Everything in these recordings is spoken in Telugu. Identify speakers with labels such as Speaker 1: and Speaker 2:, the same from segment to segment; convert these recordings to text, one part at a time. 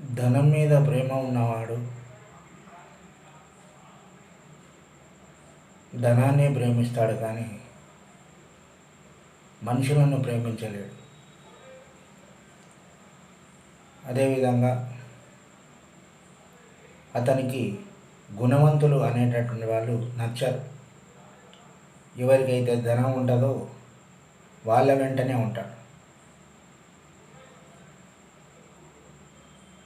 Speaker 1: ధనం మీద ప్రేమ ఉన్నవాడు ధనాన్ని ప్రేమిస్తాడు కానీ మనుషులను ప్రేమించలేడు. అదేవిధంగా అతనికి గుణవంతులు అనేటటువంటి వాళ్ళు నచ్చరు. ఎవరికైతే ధనం ఉండదో వాళ్ళ వెంటనే ఉంటాడు.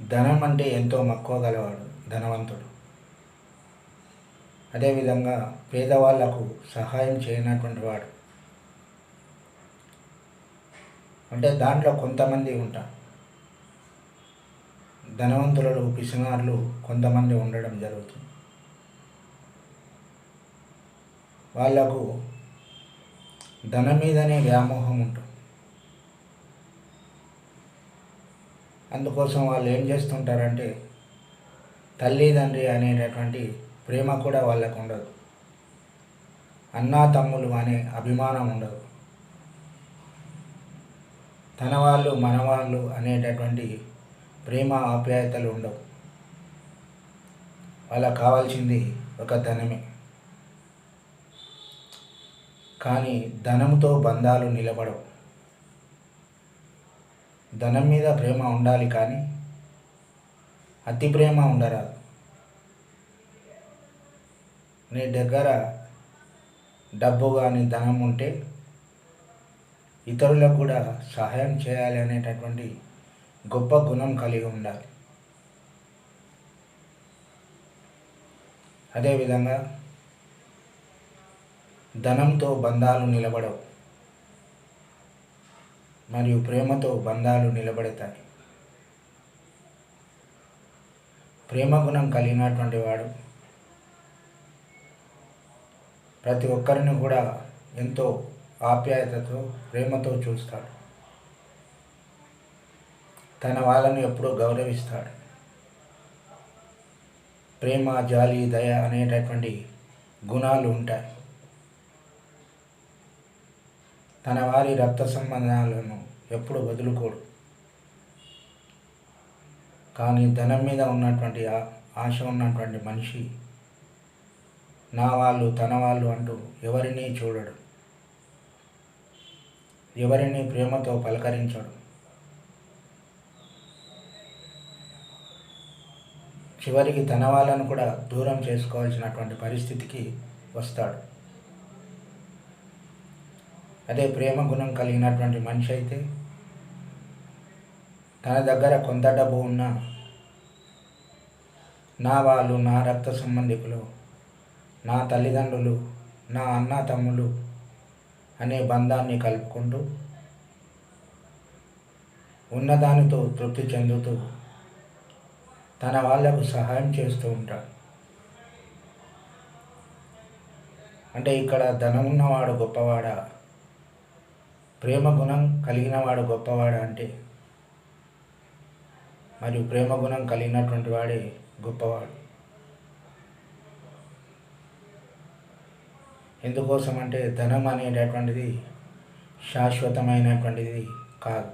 Speaker 1: ధనం అంటే ఎంతో మక్కువ గలవాడు ధనవంతుడు. అదేవిధంగా పేదవాళ్ళకు సహాయం చేయనటువంటి వాడు. అంటే దాంట్లో కొంతమంది ఉంటారు. ధనవంతులలో పిసినారులు కొంతమంది ఉండడం జరుగుతుంది. వాళ్ళకు ధనం మీదనే వ్యామోహం ఉంటుంది. అందుకోసం వాళ్ళు ఏం చేస్తుంటారంటే తల్లిదండ్రి అనేటటువంటి ప్రేమ కూడా వాళ్ళకు ఉండదు. అన్నా తమ్ములు అనే అభిమానం ఉండదు. తన వాళ్ళు మనవాళ్ళు అనేటటువంటి ప్రేమ ఆప్యాయతలు ఉండవు. వాళ్ళకి కావాల్సింది ఒక ధనమే. కానీ ధనంతో బంధాలు నిలబడవు. ధనం మీద ప్రేమ ఉండాలి కానీ అతి ప్రేమ ఉండరాదు. నీ దగ్గర డబ్బు కానీ ధనం ఉంటే ఇతరులకు కూడా సహాయం చేయాలి అనేటటువంటి గొప్ప గుణం కలిగి ఉండాలి. అదేవిధంగా ధనంతో బంధాలు నిలబడవు. మరియు ప్రేమతో బంధాలు నిలబడతాయి. ప్రేమ గుణం కలిగినటువంటి వాడు ప్రతి ఒక్కరిని కూడా ఎంతో ఆప్యాయతతో ప్రేమతో చూస్తాడు. తన వాళ్ళని ఎప్పుడూ గౌరవిస్తాడు. ప్రేమ జాలి దయ అనేటటువంటి గుణాలు ఉంటాయి. తన వారి రక్త సంబంధాలను ఎప్పుడు వదులుకోడు. కానీ ధనం మీద ఉన్నటువంటి ఆ- ఆశ ఉన్నటువంటి మనిషి నా వాళ్ళు తన వాళ్ళు అంటూ ఎవరిని చూడడు. ఎవరిని ప్రేమతో పలకరించడు. చివరికి తన వాళ్ళను కూడా దూరం చేసుకోవాల్సినటువంటి పరిస్థితికి వస్తాడు. అదే ప్రేమ గుణం కలిగినటువంటి మనిషి అయితే తన దగ్గర కొంత డబ్బు ఉన్నా నా వాళ్ళు నా రక్త సంబంధికులు నా తల్లిదండ్రులు నా అన్న తమ్ములు అనే బంధాన్ని కలుపుకుంటూ ఉన్నదానితో తృప్తి చెందుతూ తన వాళ్ళకు సహాయం చేస్తూ ఉంటాడు. అంటే ఇక్కడ ధనం ఉన్నవాడు గొప్పవాడా? ప్రేమ గుణం కలిగినవాడు గొప్పవాడు అంటే మరియు ప్రేమ గుణం కలిగినటువంటి వాడే గొప్పవాడు. ఎందుకోసం అంటే ధనం అనేటటువంటిది శాశ్వతమైనటువంటిది కాదు.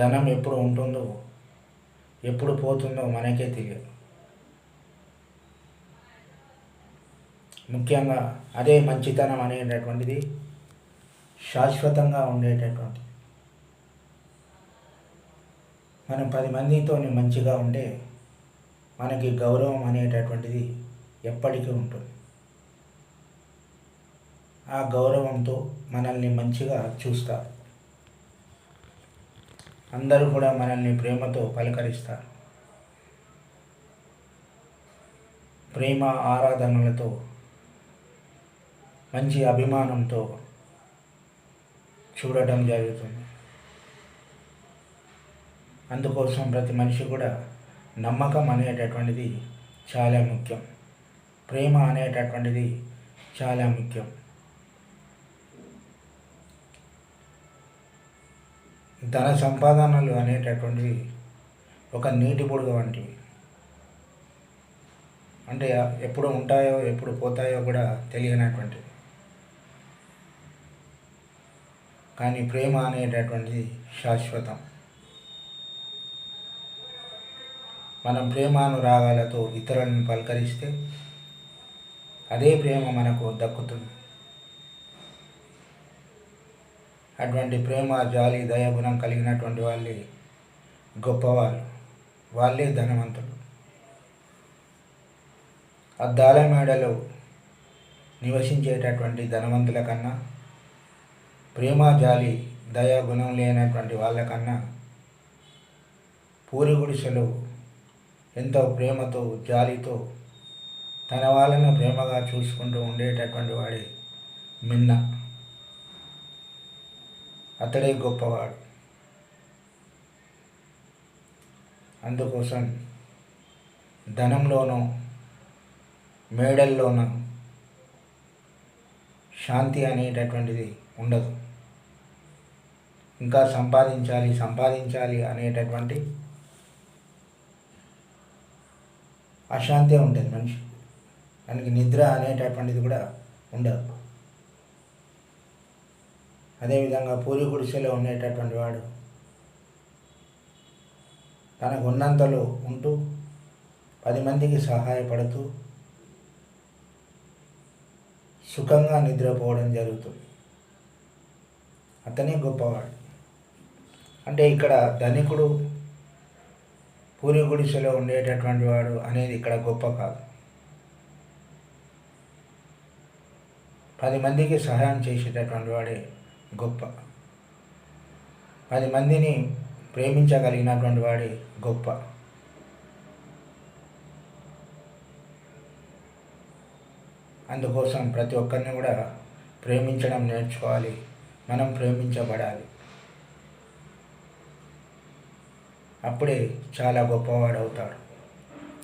Speaker 1: ధనం ఎప్పుడు ఉంటుందో ఎప్పుడు పోతుందో మనకే తెలియదు. ముఖ్యంగా అదే మంచితనం అనేటటువంటిది శాశ్వతంగా ఉండేటటువంటి. మనం పది మందితో మంచిగా ఉంటే మనకి గౌరవం అనేటటువంటిది ఎప్పటికీ ఉంటుంది. ఆ గౌరవంతో మనల్ని మంచిగా చూస్తారు. అందరూ కూడా మనల్ని ప్రేమతో పలకరిస్తారు. ప్రేమ ఆరాధనలతో మంచి అభిమానంతో చూడటం జరుగుతుంది. అందుకోసం ప్రతి మనిషి కూడా నమ్మకం అనేటటువంటిది చాలా ముఖ్యం. ప్రేమ అనేటటువంటిది చాలా ముఖ్యం. ధన సంపాదనలు అనేటటువంటివి ఒక నీటి బుడగ వంటివి. అంటే ఎప్పుడు ఉంటాయో ఎప్పుడు పోతాయో కూడా తెలియనటువంటివి. కానీ ప్రేమ అనేటటువంటిది శాశ్వతం. మనం ప్రేమానురాగాలతో ఇతరులను పలకరిస్తే అదే ప్రేమ మనకు దక్కుతుంది. అటువంటి ప్రేమ జాలి దయాగుణం కలిగినటువంటి వాళ్ళే గొప్పవాళ్ళు. వాళ్ళే ధనవంతులు. అద్దాల మేడలో నివసించేటటువంటి ధనవంతుల కన్నా ప్రేమ జాలి దయా గుణం లేనటువంటి వాళ్ళకన్నా పూరి గుడిసెలో ఎంతో ప్రేమతో జాలితో తన వాళ్ళను ప్రేమగా చూసుకుంటూ ఉండేటటువంటి వాడి మిన్న. అతడే గొప్పవాడు. అందుకోసం ధనంలోనూ మేడల్లోనూ శాంతి అనేటటువంటిది ఉండదు. ఇంకా సంపాదించాలి సంపాదించాలి అనేటటువంటి అశాంతి ఉంటుంది మనిషి. దానికి నిద్ర అనేటటువంటిది కూడా ఉండదు. అదేవిధంగా పూరి గుడిసెలో ఉండేటటువంటి వాడు తనకు ఉన్నంతలో ఉంటూ పది మందికి సహాయపడుతూ సుఖంగా నిద్రపోవడం జరుగుతుంది. అతనే గొప్పవాడు. అంటే ఇక్కడ ధనికుడు పూరి గుడిసెలో ఉండేటటువంటి వాడు అనేది ఇక్కడ గొప్ప కాదు. పది మందికి సహాయం చేసేటటువంటి వాడే గొప్ప. పది మందిని ప్రేమించగలిగినటువంటి వాడే గొప్ప. అందుకోసం ప్రతి ఒక్కరిని కూడా ప్రేమించడం నేర్చుకోవాలి. మనం ప్రేమించబడాలి. అప్పుడే చాలా గొప్పవాడు అవుతాడు